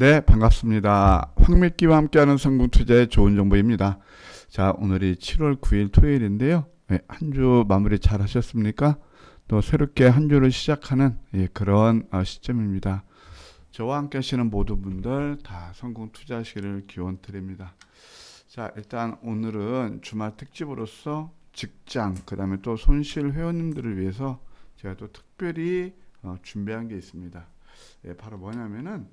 네, 반갑습니다. 황밀기와 함께하는 성공투자의 좋은 정보입니다. 자, 오늘이 7월 9일 토요일인데요. 네, 한주 마무리 잘 하셨습니까? 또 새롭게 한 주를 시작하는 예, 그런 어, 시점입니다. 저와 함께 하시는 모든 분들 다 성공 투자하시기를 기원 드립니다. 자, 일단 오늘은 주말 특집으로서 직장, 그 다음에 또 손실 회원님들을 위해서 제가 또 특별히 어, 준비한 게 있습니다. 예, 바로 뭐냐면은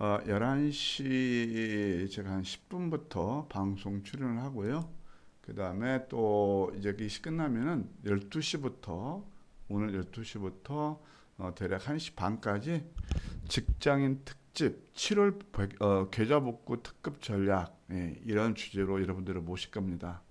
어, 11시 제가 한 10분부터 방송 출연을 하고요. 그 다음에 또 이제 이 끝나면은 12시부터 오늘 12시부터 어, 대략 1시 반까지 직장인 특집 7월 백- 어, 계좌 복구 특급 전략 예, 이런 주제로 여러분들을 모실 겁니다.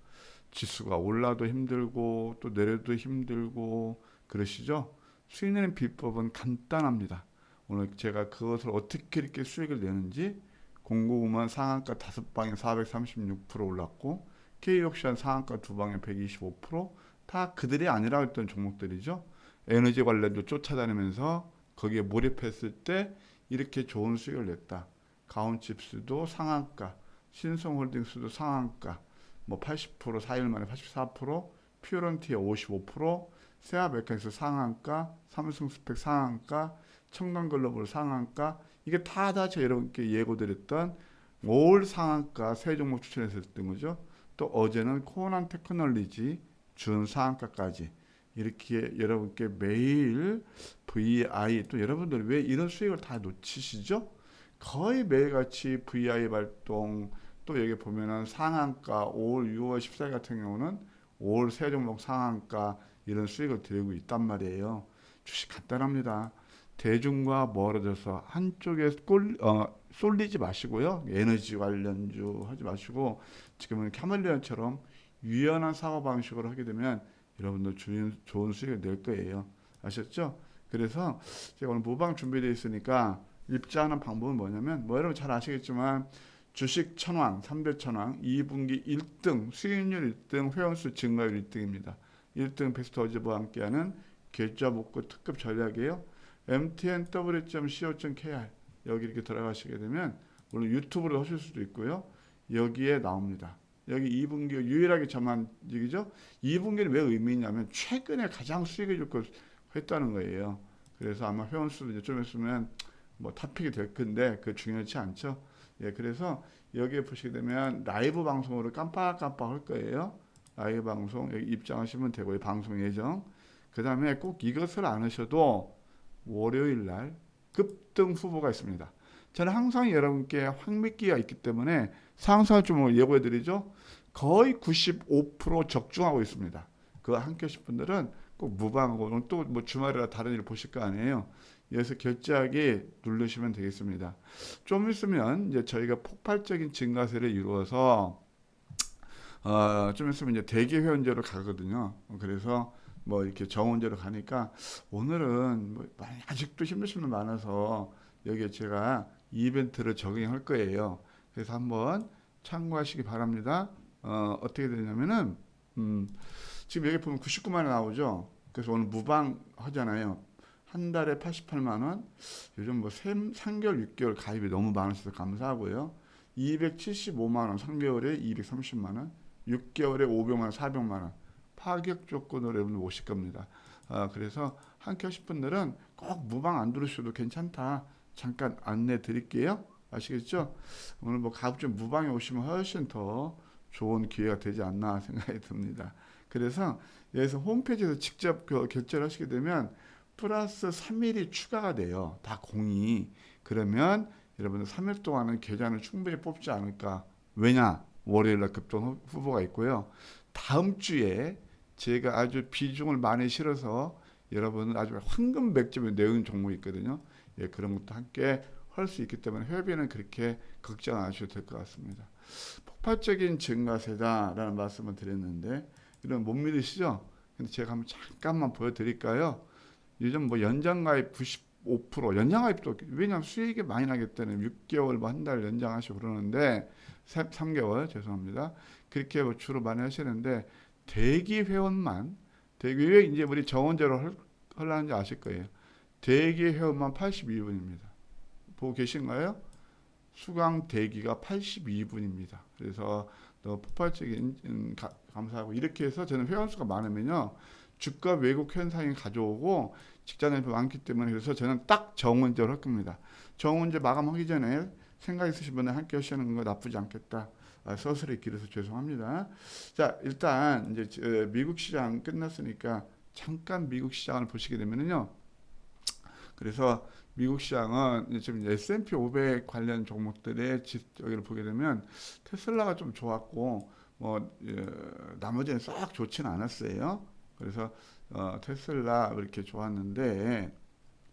지수가 올라도 힘들고 또 내려도 힘들고 그러시죠? 수익 내는 비법은 간단합니다. 오늘 제가 그것을 어떻게 이렇게 수익을 내는지 공고구만 상한가 다섯 방에 436% 올랐고 K옵션 상한가 두 방에 125%다 그들이 아니라 했던 종목들이죠. 에너지 관련도 쫓아다니면서 거기에 몰입했을 때 이렇게 좋은 수익을 냈다. 가온칩스도 상한가, 신성홀딩스도 상한가, 뭐 80% 4일 만에 84%, 퓨런티에 55%, 세아메카닉스 상한가, 삼성 스펙 상한가, 청담글로벌 상한가 이게 다다 제가 여러분께 예고드렸던 올 상한가 세 종목 추천했었던 거죠. 또 어제는 코난 테크놀리지 준 상한가까지 이렇게 여러분께 매일 VI 또 여러분들 왜 이런 수익을 다 놓치시죠? 거의 매일같이 VI 발동 또 여기 보면은 상한가 5월 6월 14일 같은 경우는 5월 세 종목 상한가 이런 수익을 드리고 있단 말이에요. 주식 간단합니다. 대중과 멀어져서 한쪽에 꼴, 어, 쏠리지 마시고요. 에너지 관련주 하지 마시고 지금은 캐멜리언처럼 유연한 사고 방식으로 하게 되면 여러분들 좋은, 좋은 수익을 낼 거예요. 아셨죠? 그래서 제가 오늘 무방 준비되어 있으니까 입자하는 방법은 뭐냐면 뭐 여러분 잘 아시겠지만 주식 천왕, 3대 천왕, 2분기 1등, 수익률 1등, 회원수 증가율 1등입니다. 1등 베스트 어제와 함께하는 계좌 복구 특급 전략이에요. mtnw.co.kr 여기 이렇게 들어가시게 되면 물론 유튜브로 하실 수도 있고요. 여기에 나옵니다. 여기 2분기 유일하게 저만 얘기죠. 2분기는 왜 의미 있냐면 최근에 가장 수익을 줄걸 했다는 거예요. 그래서 아마 회원 수도 이제 좀 있으면 뭐 탑픽이 될 건데 그 중요하지 않죠. 예, 그래서 여기에 보시게 되면 라이브 방송으로 깜빡깜빡 할 거예요. 라이브 방송 여기 입장하시면 되고요. 방송 예정. 그 다음에 꼭 이것을 안 하셔도 월요일 날 급등 후보가 있습니다. 저는 항상 여러분께 황미기가 있기 때문에 주목을 예고해 드리죠. 거의 95% 적중하고 있습니다. 그 하실 분들은 꼭 무방하고 또 뭐 주말이라 다른 일 보실 거 아니에요. 여기서 결제하기 누르시면 되겠습니다. 좀 있으면 이제 저희가 폭발적인 증가세를 이루어서 어, 좀 있으면 이제 대기 회원제로 가거든요. 그래서 뭐 이렇게 정원제로 가니까 오늘은 뭐 아직도 힘드신 분 많아서 여기에 제가 이벤트를 적용할 거예요. 그래서 한번 참고하시기 바랍니다. 어, 어떻게 되냐면은 음, 지금 여기 보면 99만 원 나오죠. 그래서 오늘 무방 하잖아요. 한 달에 88만 원. 요즘 뭐 3, 3개월, 6개월 가입이 너무 많으셔서 감사하고요. 275만 원, 3개월에 230만 원, 6개월에 500만 원, 400만 원. 파격 조건으로 여러분들 오실 겁니다. 아, 그래서 함께 하실 분들은 꼭 무방 안 들으셔도 괜찮다. 잠깐 안내 드릴게요. 아시겠죠? 오늘 뭐 가급적 무방에 오시면 훨씬 더 좋은 기회가 되지 않나 생각이 듭니다. 그래서 여기서 홈페이지에서 직접 그 결제를 하시게 되면 플러스 3일이 추가가 돼요. 다 공이. 그러면 여러분들 3일 동안은 계좌는 충분히 뽑지 않을까. 왜냐? 월요일날 급등 후- 후보가 있고요. 다음 주에 제가 아주 비중을 많이 실어서 여러분은 아주 황금 맥점에 내은 종목이 있거든요. 예, 그런 것도 함께 할 수 있기 때문에 회비는 그렇게 걱정 안 하셔도 될 것 같습니다. 폭발적인 증가세다라는 말씀을 드렸는데 이런 못 믿으시죠? 근데 제가 한번 잠깐만 보여드릴까요? 요즘 뭐 연장가입 95% 연장가입도 왜냐하면 수익이 많이 나기 때문에 6개월 뭐 한 달 연장하시고 그러는데 3 개월 죄송합니다. 그렇게 뭐 주로 많이 하시는데 대기 회원만 대기 왜 이제 우리 정원제로 할, 하려는지 아실 거예요. 대기 회원만 82분입니다. 보고 계신가요? 수강 대기가 82분입니다. 그래서 더 폭발적인 음, 가- 감사하고 이렇게 해서 저는 회원 수가 많으면요 주가 왜곡 현상이 가져오고 직장인이 많기 때문에 그래서 저는 딱 정원제로 할 겁니다. 정원제 마감하기 전에 생각 있으신 분은 함께 하시는 거 나쁘지 않겠다. 아, 서술이 길어서 죄송합니다. 자 일단 이제 저, 미국 시장 끝났으니까 잠깐 미국 시장을 보시게 되면은요. 그래서 미국 시장은 지금 S&P 500 관련 종목들의 지- 여기를 보게 되면 테슬라가 좀 좋았고 뭐 예, 나머지는 싹 좋지는 않았어요. 그래서 어, 테슬라 이렇게 좋았는데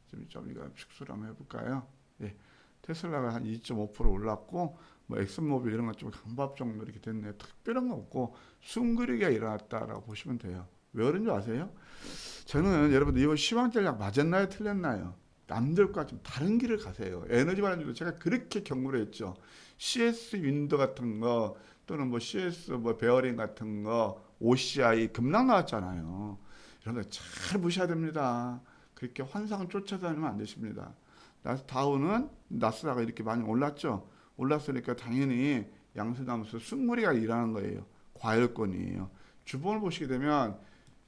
좀, 좀 이거 축소를 한번 해볼까요? 예, 테슬라가 한 2.5% 올랐고 뭐 엑슨모빌 이런 건좀 강밥 정도 이렇게 됐네요. 특별한 거 없고 숨그리기가 일어났다라고 보시면 돼요. 왜 그런 줄 아세요? 저는 여러분들 이거 시황 전략 맞았나요? 틀렸나요? 남들과 좀 다른 길을 가세요. 에너지 관련주도 제가 그렇게 경고를 했죠. CS 윈도 같은 거 또는 뭐 CS 뭐 베어링 같은 거 OCI 급락 나왔잖아요. 거잘 보셔야 됩니다. 그렇게 환상 쫓아다니면 안 되십니다. 다우는 나스다가 이렇게 많이 올랐죠. 올랐으니까 당연히 양수나무에서 순무리가 일하는 거예요. 과열권이에요. 주봉을 보시게 되면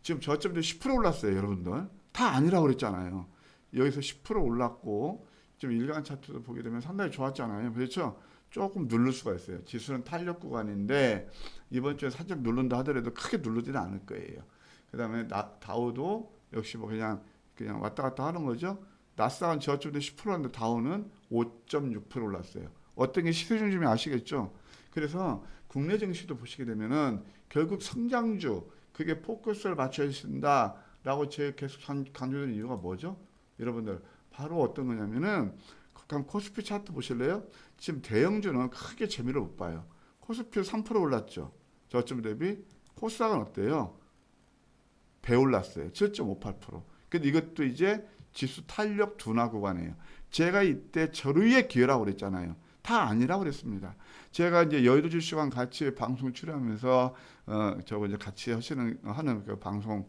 지금 저점도 10% 올랐어요, 여러분들. 다 아니라고 그랬잖아요. 여기서 10% 올랐고 지금 일간 차트도 보게 되면 상당히 좋았잖아요. 그렇죠? 조금 누를 수가 있어요. 지수는 탄력 구간인데 이번 주에 살짝 누른다 하더라도 크게 누르지는 않을 거예요. 그다음에 나, 다우도 역시 뭐 그냥 그냥 왔다 갔다 하는 거죠. 나스닥은 저점도 10%인데 다우는 5.6% 올랐어요. 어떤 게 시세 중심이 아시겠죠? 그래서 국내 증시도 보시게 되면은 결국 성장주 그게 포커스를 맞춰야 된다라고 제가 계속 강- 강조드리는 이유가 뭐죠? 여러분들 바로 어떤 거냐면은 그럼 코스피 차트 보실래요? 지금 대형주는 크게 재미를 못 봐요. 코스피 3% 올랐죠. 저점 대비 코스닥은 어때요? 배 올랐어요. 7.58%. 근데 이것도 이제 지수 탄력 둔화 구간이에요. 제가 이때 저루의 기회라고 그랬잖아요. 다 아니라고 그랬습니다. 제가 이제 여의도 주시관 같이 방송 출연하면서 어 저거 이제 같이 하시는 하는 그 방송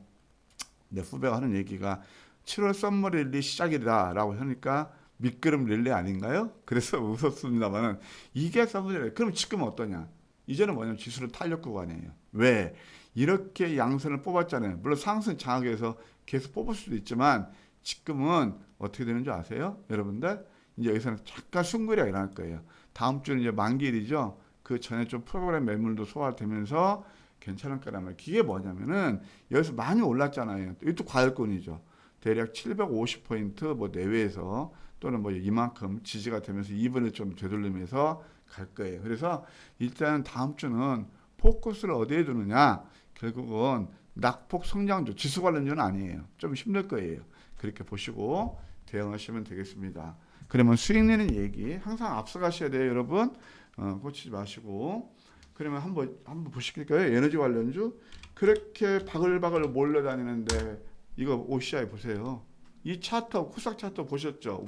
내 후배가 하는 얘기가 7월 썸머 릴리 시작이다라고 하니까 미끄럼 릴리 아닌가요? 그래서 웃었습니다만은 이게 썸머 릴리. 그럼 지금 어떠냐? 이제는 뭐냐면 지수를 탄력 구간이에요. 왜? 이렇게 양선을 뽑았잖아요. 물론 상승 장악해서 계속 뽑을 수도 있지만 지금은 어떻게 되는 줄 아세요? 여러분들 이제 여기서는 잠깐 숨거리가 일어날 거예요. 다음 주는 이제 만기일이죠. 그 전에 좀 프로그램 매물도 소화되면서 괜찮을 거란 말이에요. 이게 뭐냐면은 여기서 많이 올랐잖아요. 이것도 과열권이죠. 대략 750포인트 뭐 내외에서 또는 뭐 이만큼 지지가 되면서 2분을 좀 되돌리면서 갈 거예요. 그래서 일단 다음 주는 포커스를 어디에 두느냐? 결국은 낙폭 성장주, 지수 관련주는 아니에요. 좀 힘들 거예요. 그렇게 보시고 대응하시면 되겠습니다. 그러면 수익 내는 얘기 항상 앞서가셔야 돼요, 여러분. 어, 꽂히지 마시고. 그러면 한번 한번 보실까요? 에너지 관련주 그렇게 바글바글 몰려다니는데 이거 OCI 보세요. 이 차트 코스닥 차트 보셨죠?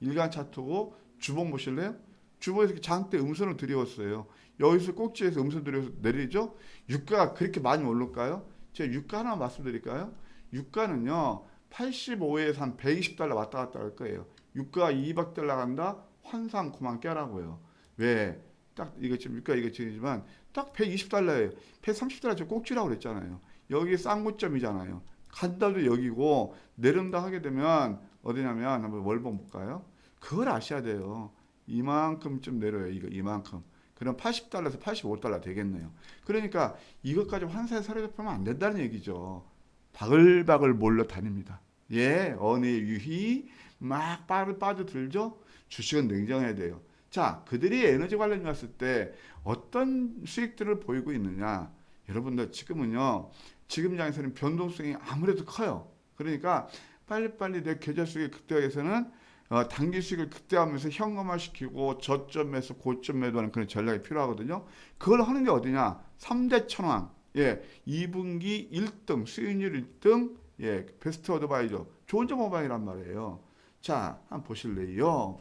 일간 차트고 주봉 보실래요? 주봉에서 장대 음선을 들이웠어요. 여기서 꼭지에서 음선 들이워서 내리죠? 유가가 그렇게 많이 오를까요? 제가 유가 하나 말씀드릴까요? 유가는요 85에서 한 120달러 왔다 갔다 할 거예요. 유가가 200달러 간다? 환상 그만 깨라고요. 왜? 딱 이거 지금 유가 이거 지금지만 딱 120달러예요. 130달러 저 꼭지라고 그랬잖아요. 여기 쌍고점이잖아요. 간달도 여기고 내린다 하게 되면 어디냐면 한번 월봉 볼까요? 그걸 아셔야 돼요. 이만큼쯤 내려요. 이거 이만큼. 그럼 80달러에서 85달러 되겠네요. 그러니까 이것까지 환사에 사로잡히면 안 된다는 얘기죠. 바글바글 몰려 다닙니다. 예, 언의 유희 막 빠져 빠져들죠. 주식은 냉정해야 돼요. 자, 그들이 에너지 관련 갔을 때 어떤 수익들을 보이고 있느냐? 여러분들 지금은요. 지금 장에서는 변동성이 아무래도 커요. 그러니까 빨리빨리 내 계좌 수익을 극대화해서는 어, 단기 수익을 극대화하면서 현금화시키고 저점에서 고점 매도하는 그런 전략이 필요하거든요. 그걸 하는 게 어디냐? 3대 천왕. 예, 2분기 1등, 수익률 1등, 예, 베스트 어드바이저, 좋은 점 모바일란 말이에요. 자, 한번 보실래요?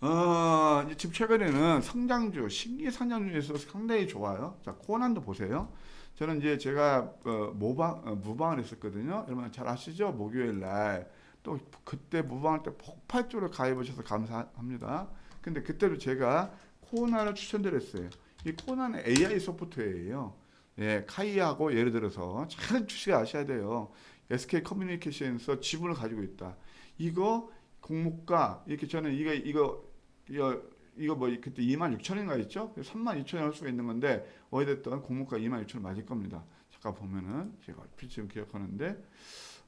어, 지금 최근에는 성장주, 신기 성장주에서 상당히 좋아요. 자, 코난도 보세요. 저는 이제 제가 어, 모방, 어, 무방을 했었거든요. 여러분 잘 아시죠? 목요일 날. 또 그때 무방할 때 폭발적으로 가입하셔서 감사합니다. 근데 그때도 제가 코나를 추천드렸어요. 이 코나는 AI 소프트웨어예요. 예, 카이하고 예를 들어서 잘 주식 아셔야 돼요. SK 커뮤니케이션에서 지분을 가지고 있다. 이거 공모가 이렇게 저는 이거 이거 이거 이거 뭐 그때 2만 6천인가 했죠? 3만 2천에 할 수가 있는 건데 어찌됐든 공모가 2만 6천 맞을 겁니다. 잠깐 보면은 제가 얼핏 지금 기억하는데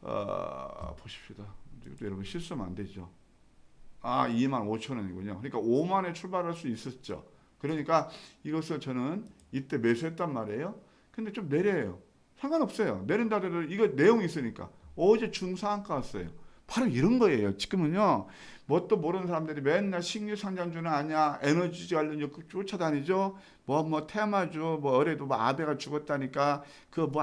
어, 보십시다. 여러분 실수하면 안 되죠. 아 2만 5천 원이군요. 그러니까 5만에 출발할 수 있었죠. 그러니까 이것을 저는 이때 매수했단 말이에요. 근데 좀 내려요. 상관없어요. 내린다 해도 이거 내용이 있으니까 어제 중상가 왔어요. 바로 이런 거예요. 지금은요. 뭣도 모르는 사람들이 맨날 신규 상장주는 아니야. 에너지 관련 쫓아다니죠. 뭐 뭐 테마주 뭐 어제도 뭐 아베가 죽었다니까 그뭐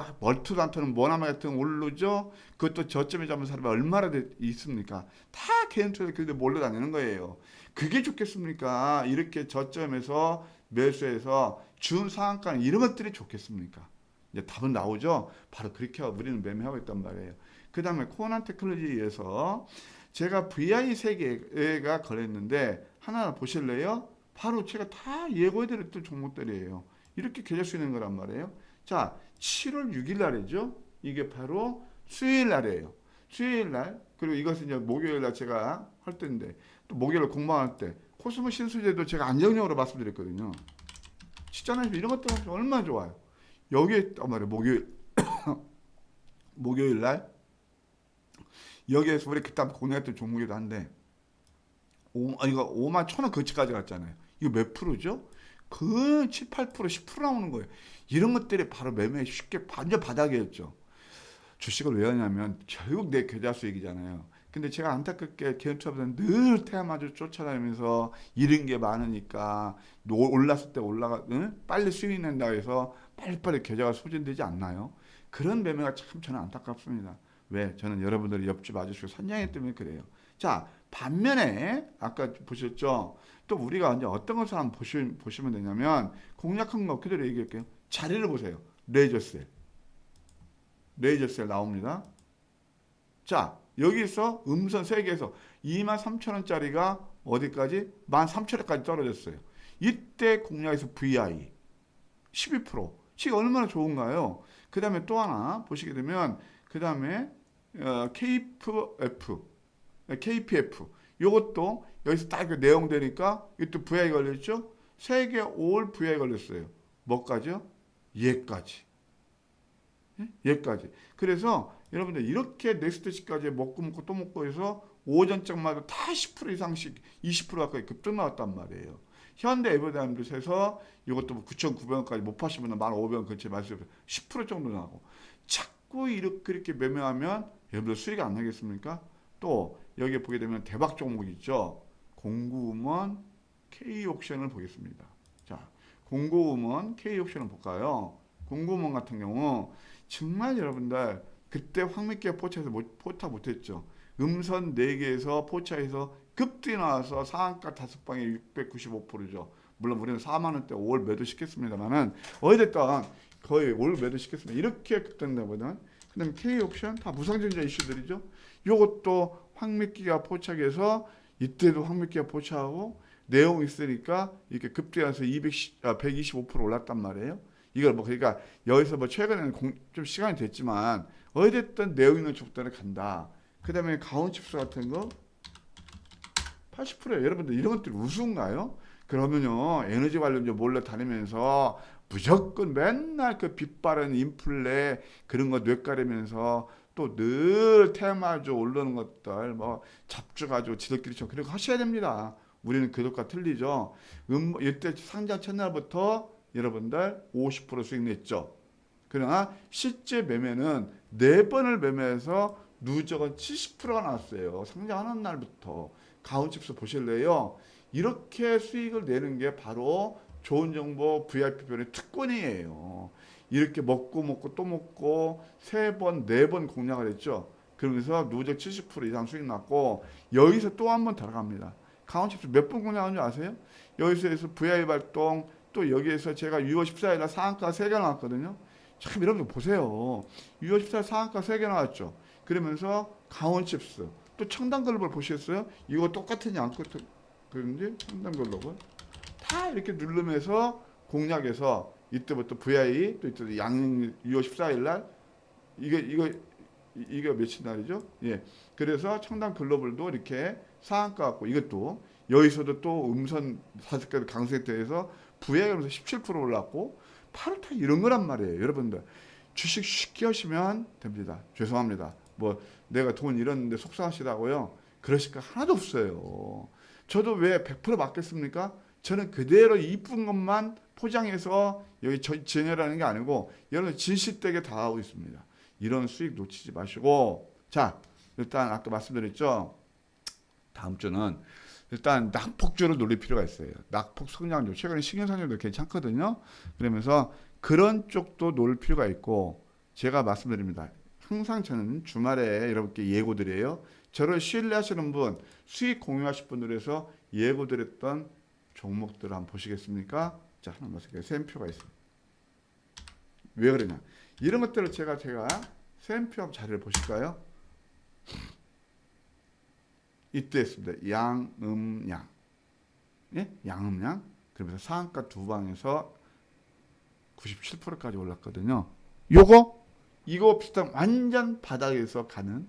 않다는 모나마 같은 거 오르죠. 그것도 저점에 잡은 사람이 얼마나 돼- 있습니까? 다 개인 투자 그런데 몰려다니는 거예요. 그게 좋겠습니까? 이렇게 저점에서 매수해서 준 상한가는 이런 것들이 좋겠습니까? 이제 답은 나오죠. 바로 그렇게 우리는 매매하고 있단 말이에요. 그 다음에 코난 테크놀로지에서 제가 VI 세 개가 걸렸는데 하나 보실래요? 바로 제가 다 예고해드렸던 종목들이에요. 이렇게 계절 수 있는 거란 말이에요. 자, 7월 6일 날이죠. 이게 바로 수요일 날이에요. 수요일 날 그리고 이것은 이제 목요일 날 제가 할 때인데 또 목요일 날 공부할 때 코스모 신수제도 제가 안정적으로 말씀드렸거든요. 시장에서 이런 것들 얼마나 좋아요. 여기에 어 말이야 목요일 목요일 날 여기에서 우리 그때 공략했던 종목이기도 한데 오, 아, 이거 5만 천원 근처까지 갔잖아요. 이거 몇 프로죠? 그 7, 8% 10% 나오는 거예요. 이런 것들이 바로 매매 쉽게 완전 바닥이었죠. 주식을 왜 하냐면 결국 내 계좌 수익이잖아요. 근데 제가 안타깝게 개인 투자보다는 늘 테마주 쫓아다니면서 잃은 게 많으니까 노- 올랐을 때 올라가 응? 빨리 수익 낸다 해서 빨리빨리 계좌가 소진되지 않나요? 그런 매매가 참 저는 안타깝습니다. 왜? 저는 여러분들이 옆집 아저씨가 선양했기 때문에 그래요. 자, 반면에 아까 보셨죠? 또 우리가 이제 어떤 것을 한번 보시, 보시면 되냐면 공략한 거 그대로 얘기할게요. 자리를 보세요. 레이저셀. 레이저셀 나옵니다. 자, 여기서 음선 3개에서 2만 3천 원짜리가 어디까지? 1만 3천 원까지 떨어졌어요. 이때 공략에서 VI 12%. 지금 얼마나 좋은가요? 그 다음에 또 하나 보시게 되면 그 다음에 어, KFF, KPF 요것도 여기서 딱그 내용 되니까 이것도 VI 걸렸죠? 세개 올 VI 걸렸어요. 뭐까지요? 얘까지. 예? 얘까지. 그래서 여러분들 이렇게 넥스트시까지 먹고 먹고 또 먹고 해서 오전장마다 다 10% 이상씩 20% 가까이 급등 나왔단 말이에요. 현대 에버다임드에서 이것도 뭐 9,900원까지 못 파시면 1,500원 근처에 말씀드렸어요. 10% 정도 나고 자꾸 이렇게 이렇게 매매하면 여러분들 수익이 안 나겠습니까? 또 여기에 보게 되면 대박 종목 있죠. 공구음원 K옵션을 보겠습니다. 자, 공구음원 K옵션을 볼까요? 공구음원 같은 경우 정말 여러분들 그때 황미기가 포차에서 못, 포타 못했죠. 음선 4개에서 포차에서 급등이 나와서 상한가 다섯 방에 695%죠. 물론 우리는 4만 원대 올 매도 시켰습니다만은 어찌됐든 거의 올 매도 시켰습니다. 이렇게 급등되거든. 그다음에 K 옵션 다 무상증자 이슈들이죠. 요것도 황미기가 포착해서 이때도 황미기가 포착하고 내용 있으니까 이렇게 급등해서 210, 아, 125% 올랐단 말이에요. 이걸 뭐 그러니까 여기서 뭐 최근에는 공, 좀 시간이 됐지만 어쨌든 내용 있는 쪽들을 간다. 그 다음에 가온칩스 같은 거 80%예요. 여러분들 이런 것들 우스운가요? 그러면요 에너지 관련주 몰래 다니면서 무조건 맨날 그 빛바른 인플레 그런 거 뇌가리면서 또 늘 테마주 오르는 것들 뭐 잡주 가지고 지들끼리 좀 그렇게 하셔야 됩니다. 우리는 그것과 틀리죠. 음, 이때 상장 첫날부터 여러분들 50% 수익 냈죠. 그러나 실제 매매는 네 번을 매매해서 누적은 70%가 나왔어요. 상장하는 날부터 가온칩스 보실래요? 이렇게 수익을 내는 게 바로 좋은 정보 VIP 변의 특권이에요. 이렇게 먹고 먹고 또 먹고 세 번, 네 번 공략을 했죠. 그러면서 누적 70% 이상 수익 났고 여기서 또 한 번 들어갑니다. 가온칩스 몇 번 공략한 줄 아세요? 여기서 해서 VI 발동 또 여기에서 제가 6월 14일 날 상한가 3개 나왔거든요. 참 여러분들 보세요. 6월 14일 상한가 3개 나왔죠. 그러면서 강원칩스 또 청담글로벌 보셨어요? 이거 똑같으냐 안 그런지 상담 글로벌 다 이렇게 누르면서 공략해서 이때부터 VI 또 이때 양 6월 14일 날 이게 이거 이- 이게 며칠 날이죠? 예. 그래서 청담 글로벌도 이렇게 상한가 갖고 이것도 여기서도 또 음선 개 강세대에서 VI가 그래서 17% 올랐고 8월달 이런 거란 말이에요. 여러분들 주식 쉽게 하시면 됩니다. 죄송합니다. 뭐 내가 돈 잃었는데 속상하시다고요? 그러실 거 하나도 없어요. 저도 왜 100% 맞겠습니까? 저는 그대로 이쁜 것만 포장해서 여기 저- 전열하는 게 아니고 여러분 진실되게 다 하고 있습니다. 이런 수익 놓치지 마시고 자 일단 아까 말씀드렸죠. 다음 주는 일단 낙폭주를 노릴 필요가 있어요. 낙폭 성장주 최근에 신경상정도 괜찮거든요. 그러면서 그런 쪽도 놓을 필요가 있고 제가 말씀드립니다. 항상 저는 주말에 여러분께 예고드려요. 저를 신뢰하시는 분, 수익 공유하실 분들에서 예고드렸던 종목들을 한번 보시겠습니까? 자, 하나 말씀드릴게요. 샘표가 있습니다. 왜 그러냐? 이런 것들을 제가 제가 샘표 한번 자료를 보실까요? 이때 했습니다. 양음양. 예? 양음양. 그러면서 상한가 두 방에서 97%까지 올랐거든요. 요거 이거 비슷한 완전 바닥에서 가는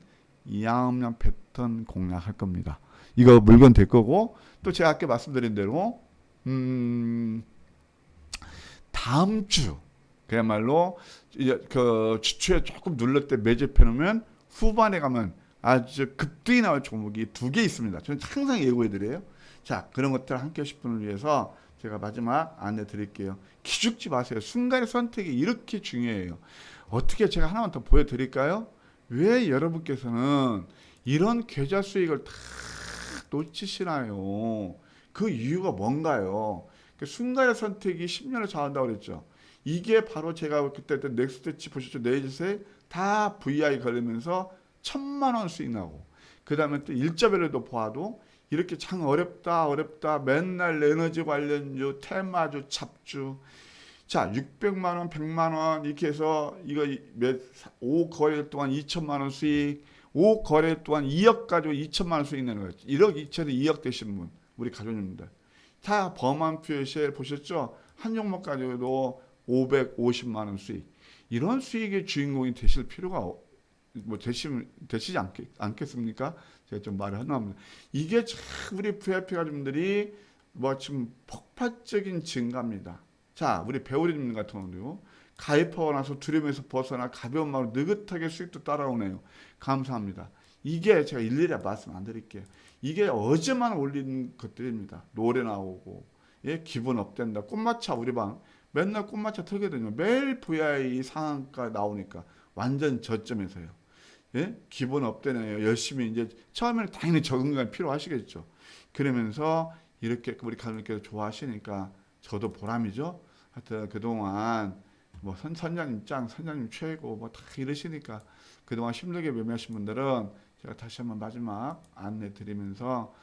양음양 패턴 공략할 겁니다. 이거 물건 될 거고 또 제가 아까 말씀드린 대로 음 다음 주 그야말로 이제 그 주초에 조금 눌렀 때 매집해 놓으면 후반에 가면 아주 급등이 나올 종목이 두 개 있습니다. 저는 항상 예고해 드려요. 자, 그런 것들 함께 하실 분을 위해서 제가 마지막 안내 드릴게요. 기죽지 마세요. 순간의 선택이 이렇게 중요해요. 어떻게 제가 하나만 더 보여 드릴까요? 왜 여러분께서는 이런 계좌 수익을 다 놓치시나요? 그 이유가 뭔가요? 그 순간의 선택이 10년을 잘한다고 그랬죠. 이게 바로 제가 그때 넥스트치 보셨죠? 네이즈에 다 VI 걸리면서 천만 원 수익 나고 그 다음에 또 일자별로도 보아도 이렇게 참 어렵다 어렵다. 맨날 에너지 관련주 테마주 잡주. 자 600만 원 100만 원 이렇게 해서 이거 몇 5 거래 동안 2천만 원 수익 5 거래 동안 2억 가지고 2천만 원 수익 내는 거예요. 1억 2천에 2억 되시는 분 우리 가족님들 다. 범한 표시에 보셨죠? 한 종목 가지고도 550만 원 수익. 이런 수익의 주인공이 되실 필요가 없- 뭐 되시 되시지 않겠, 않겠습니까? 제가 좀 말을 하나 합니다. 이게 참 우리 VIP 가족들이 뭐 지금 폭발적인 증가입니다. 자, 우리 배우리님 같은 경우도 가입하고 나서 두려움에서 벗어나 가벼운 마음으로 느긋하게 수익도 따라오네요. 감사합니다. 이게 제가 일일이 말씀 안 드릴게요. 이게 어제만 올린 것들입니다. 노래 나오고, 예, 기분 업된다. 꽃마차 우리 방 맨날 꽃마차 틀거든요. 매일 VI 상한가 나오니까 완전 저점에서요. 예? 기본 업되네요. 열심히 이제 처음에는 당연히 적응감이 필요하시겠죠. 그러면서 이렇게 우리 가족님께서 좋아하시니까 저도 보람이죠. 하여튼 그동안 뭐 선, 선장님 짱, 선장님 최고 뭐 다 이러시니까 그동안 힘들게 매매하신 분들은 제가 다시 한번 마지막 안내 드리면서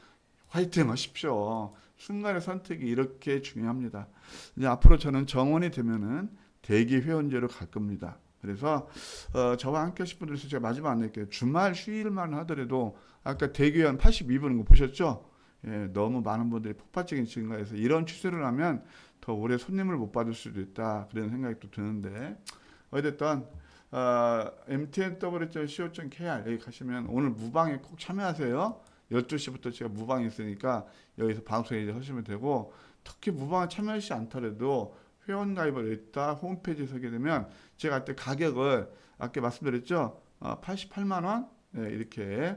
화이팅 하십시오. 순간의 선택이 이렇게 중요합니다. 이제 앞으로 저는 정원이 되면은 대기 회원제로 갈 겁니다. 그래서 어, 저와 함께 하실 분들에서 제가 마지막 안낼게요. 주말 휴일만 하더라도 아까 대기원 82분인 거 보셨죠? 예, 너무 많은 분들이 폭발적인 증가해서 이런 추세를 하면 더 오래 손님을 못 받을 수도 있다 그런 생각이 또 드는데 어쨌든 어, mtnw.co.kr 여기 가시면 오늘 무방에 꼭 참여하세요. 12시부터 제가 무방이 있으니까 여기서 방송에 이제 하시면 되고 특히 무방에 참여하시지 않더라도 회원 가입을 했다 홈페이지에 서게 되면 제가 그때 가격을 아까 말씀드렸죠 어, 88만 원 예, 이렇게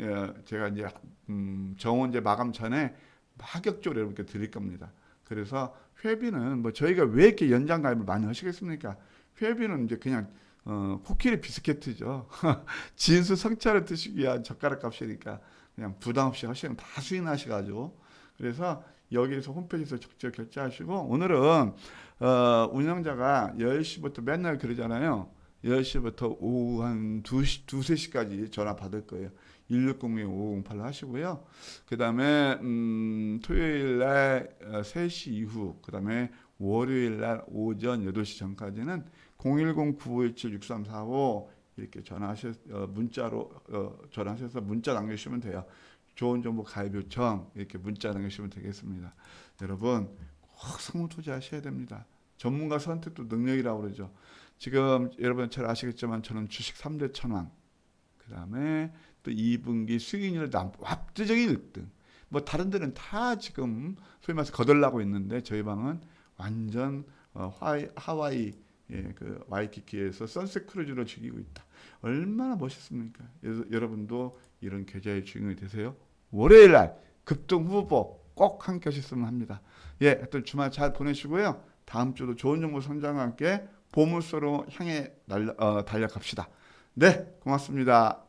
예, 제가 이제 음, 정원제 마감 전에 파격적으로 여러분께 드릴 겁니다. 그래서 회비는 뭐 저희가 왜 이렇게 연장 가입을 많이 하시겠습니까? 회비는 이제 그냥 어, 코끼리 비스케트죠. 진수 성차를 드시기 위한 젓가락 값이니까 그냥 부담 없이 하시면 다 수익 나시가지고 그래서 여기에서 홈페이지에서 직접 결제하시고 오늘은 어, 운영자가 10시부터 맨날 그러잖아요. 10시부터 오후 한 2시, 2, 3시까지 전화 받을 거예요. 1602-5508로 하시고요. 그 다음에, 음, 토요일 날 어, 3시 이후, 그 다음에 월요일 날 오전 8시 전까지는 010-9517-6345 이렇게 전화하셔, 어, 문자로, 어, 전화하셔서 문자 남겨주시면 돼요. 좋은 정보 가입 요청 이렇게 문자 남기시면 되겠습니다. 여러분 꼭 상호 투자하셔야 됩니다. 전문가 선택도 능력이라고 그러죠. 지금 여러분 잘 아시겠지만 저는 주식 3대 천왕 그 다음에 또 2분기 수익률 남 압도적인 1등 뭐 다른 데는 다 지금 소위 말해서 거덜나고 있는데 저희 방은 완전 어, 하와이, 하와이 예, 그 와이키키에서 선셋 크루즈로 즐기고 있다. 얼마나 멋있습니까? 그래서 여러분도 이런 계좌의 주인공이 되세요. 월요일 날 급등 후보 꼭 함께 하셨으면 합니다. 예, 하여튼 주말 잘 보내시고요. 다음 주도 좋은 정보 선장과 함께 보물소로 향해 날려, 어, 달려갑시다. 네, 고맙습니다.